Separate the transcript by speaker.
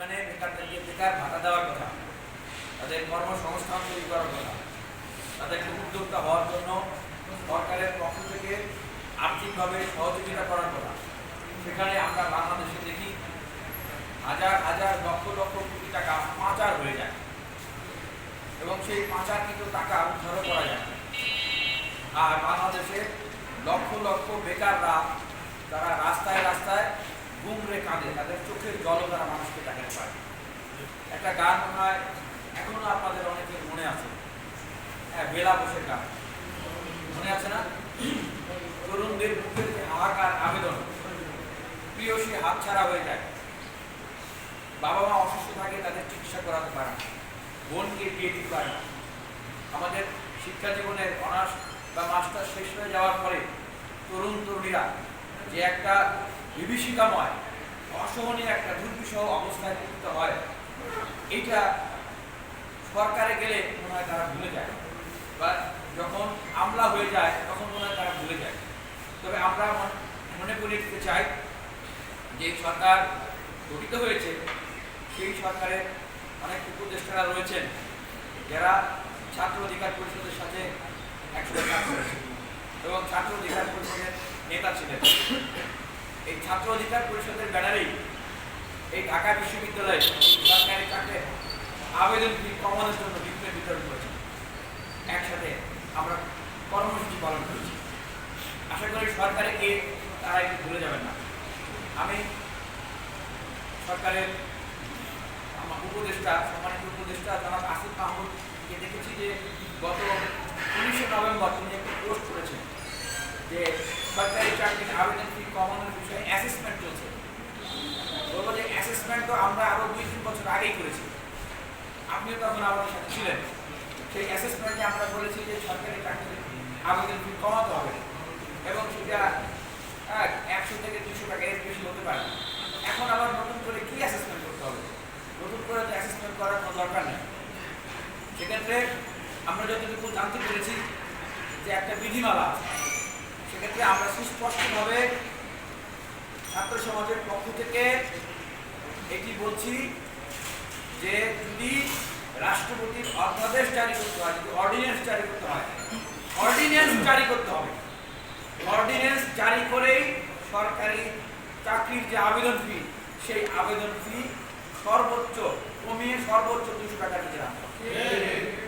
Speaker 1: সেখানে বেকারদেরকে বেকার ভাতা দেওয়ার কথা, তাদের কর্মসংস্থান তৈরি করার কথা তাদেরকে উদ্যোক্তা হওয়ার জন্য সরকারের পক্ষ থেকে আর্থিকভাবে সহযোগিতা করার কথা। সেখানে আমরা বাংলাদেশে দেখি, হাজার হাজার, লক্ষ লক্ষ কোটি টাকা পাচার হয়ে যায়। এবং সেই পাচার কিন্তু টাকা উদ্ধারও করা যায়। আর বাংলাদেশে লক্ষ লক্ষ বেকাররা তারা রাস্তায় গুমরে কাঁদে, তাদের চোখের জলও তারা মানুষকে দেখাতে পারে একটা গান হয়, এখনও আপনাদের অনেকের মনে আছে। হ্যাঁ বেলা বসে গান। মনে আছে না? তরুণদের মুখের যে হাহাকার আবেদন প্রিয়সী হাতছাড়া হয়ে যায়। বাবা মা অসুস্থ থাকে, তাদের চিকিৎসা করাতে পারে না। বোনকে বিয়ে দিতে পারে না। আমাদের শিক্ষা জীবনের অনার্স বা মাস্টার শেষ হয়ে যাওয়ার পরে তরুণ তরুণীরা যে একটা বিভীষিকাময়, অসহনীয় একটা দুর্বিষহ অবস্থায় পতিত হয়। এইটা সরকারে গেলে মনে হয় তারা ভুলে যায়। বা যখন আমলা হয়ে যায়, তখন মনে হয় তারা ভুলে যায়। তবে আমরা মনে করিয়ে দিতে চাই যে সরকার গঠিত হয়েছে, সেই সরকারের অনেক উপদেষ্টারা রয়েছেন, যারা ছাত্র অধিকার পরিষদের সাথে একসাথে কাজ করেছে এবং ছাত্র অধিকার পরিষদের ছাত্র অধিকার পরিষদের ব্যানারেই এই ঢাকা বিশ্ববিদ্যালয়ে সরকারি আবেদন কমানোর জন্য বিতরণ করেছে? একসাথে আমরা কর্মসূচি পালন করেছি। আশা করি সরকারে গিয়ে তারা একটু ভুলে যাবেন না। আমি সরকারের আমার উপদেষ্টা, সম্মানিত উপদেষ্টা জনাব আসিফ মাহমুদকে দেখেছি যে গত উনিশে নভেম্বর তিনি একটি পোস্ট করেছেন যে সরকারি চাকরির আবেদন ফি কমানোর বিষয়ে অ্যাসেসমেন্ট চলছে। বলব যে অ্যাসেসমেন্ট তো আমরা আরও দুই তিন বছর আগেই করেছি। আপনিও তখন আমাদের সাথে ছিলেন। সেই অ্যাসেসমেন্টে আমরা বলেছি যে সরকারি চাকরির আবেদন ফি কমাতে হবে এবং সেটা একশো থেকে দুশো টাকা এর বেশি হতে পারে। এখন আবার নতুন করে কি অ্যাসেসমেন্ট করতে হবে? নতুন করে তো অ্যাসেসমেন্ট করার কোনো দরকার নেই। সেক্ষেত্রে আমরা যতটুকু জানতে পেরেছি যে একটা বিধিমালা। সেক্ষেত্রে আমরা সুস্পষ্টভাবে ছাত্র সমাজের পক্ষ থেকে এটি বলছি যে যদি রাষ্ট্রপতির অধ্যাদেশ জারি করতে হয়, যদি অর্ডিন্যান্স জারি করতে হয় অর্ডিন্যান্স জারি করতে হবে। অর্ডিন্যান্স জারি করেই সরকারি চাকরির যে আবেদন ফি সেই আবেদন ফি সর্বোচ্চ কমিয়ে সর্বোচ্চ দুশো টাকা দিতে হবে।